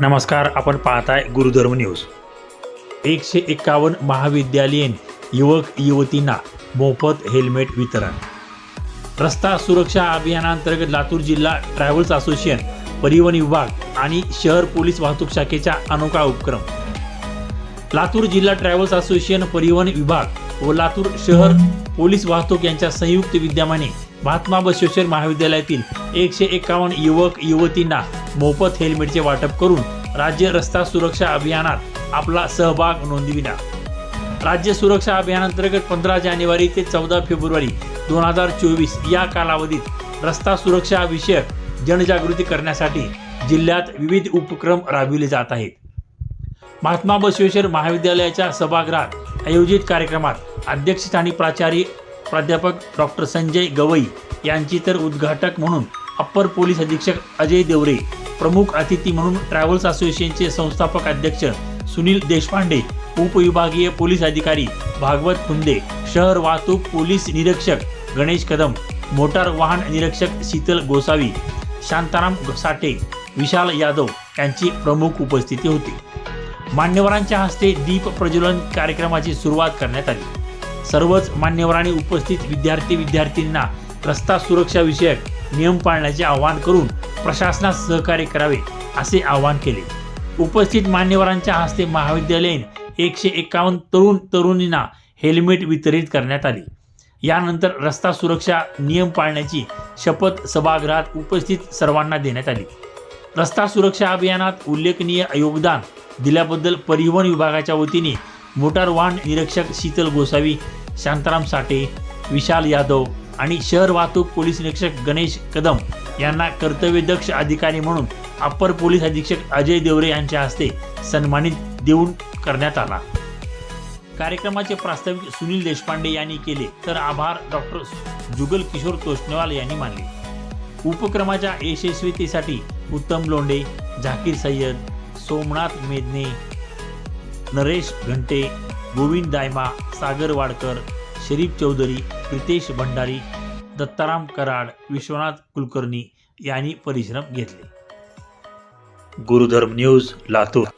नमस्कार आपण पाहताय गुरुधर्म न्यूज. एकशे एक्कावन्न महाविद्यालयीन युवक युवतींना मोफत हेल्मेट वितरण. रस्ता सुरक्षा अभियानांतर्गत लातूर जिल्हा ट्रॅव्हल्स असोसिएशन परिवहन विभाग आणि शहर पोलीस वाहतूक शाखेचा अनोखा उपक्रम. लातूर जिल्हा ट्रॅव्हल्स असोसिएशन परिवहन विभाग व लातूर शहर पोलीस वाहतूक यांच्या संयुक्त विद्यमाने महात्मा बसवेश्वर महाविद्यालयातील एकशे एकावन्न युवक युवतींना मोफत हेल्मेटचे वाटप करून राज्य रस्ता सुरक्षा अभियानात आपला सहभाग नोंदविला. राज्य सुरक्षा अभियानांतर्गत पंधरा जानेवारी ते चौदा फेब्रुवारी दोन हजार चोवीस या कालावधीत रस्ता सुरक्षा विषयक जनजागृती करण्यासाठी जिल्ह्यात विविध उपक्रम राबविले जात आहेत. महात्मा बसवेश्वर महाविद्यालयाच्या सभागृहात आयोजित कार्यक्रमात अध्यक्षस्थानी प्राचार्य प्राध्यापक डॉक्टर संजय गवई यांची तर उद्घाटक म्हणून अप्पर पोलीस अधीक्षक अजय देवरे प्रमुख अतिथी म्हणून ट्रॅव्हल्स असोसिएशनचे संस्थापक अध्यक्ष सुनील देशपांडे उपविभागीय पोलीस अधिकारी भागवत खुंदे शहर वाहतूक पोलीस निरीक्षक गणेश कदम मोटार वाहन निरीक्षक शीतल गोसावी शांताराम साठे विशाल यादव यांची प्रमुख उपस्थिती होती. मान्यवरांच्या हस्ते दीप प्रज्वलन कार्यक्रमाची सुरुवात करण्यात आली. सर्वच मान्यवरांनी उपस्थित विद्यार्थी विद्यार्थींना रस्ता सुरक्षाविषयक नियम पाळण्याचे आवाहन करून प्रशासनास सहकार्य करावे असे आवाहन केले. उपस्थित मान्यवरांच्या हस्ते महाविद्यालयीन एकशे एकावन्न तरुण तरुणींना हेल्मेट वितरित करण्यात आली. यानंतर रस्ता सुरक्षा नियम पाळण्याची शपथ सभागृहात उपस्थित सर्वांना देण्यात आली. रस्ता सुरक्षा अभियानात उल्लेखनीय योगदान दिल्याबद्दल परिवहन विभागाच्या वतीने मोटार वाहन निरीक्षक शीतल गोसावी शांताराम साठे विशाल यादव आणि शहर वाहतूक पोलीस निरीक्षक गणेश कदम यांना कर्तव्यदक्ष अधिकारी म्हणून अप्पर पोलीस अधीक्षक अजय देवरे यांच्या हस्ते सन्मानित देऊन करण्यात आला. कार्यक्रमाचे प्रास्ताविक सुनील देशपांडे यांनी केले तर आभार. डॉक्टर जुगल किशोर तोष्णवाल यांनी मानले. उपक्रमाच्या यशस्वीतेसाठी उत्तम लोंडे झाकीर सय्यद सोमनाथ मेदने नरेश घंटे गोविंद दायमा सागर वाडकर शरीफ चौधरी प्रितेश भंडारी दत्ताराम कराड विश्वनाथ कुलकर्णी यांनी परिश्रम घेतले. गुरुधर्म न्यूज लातूर.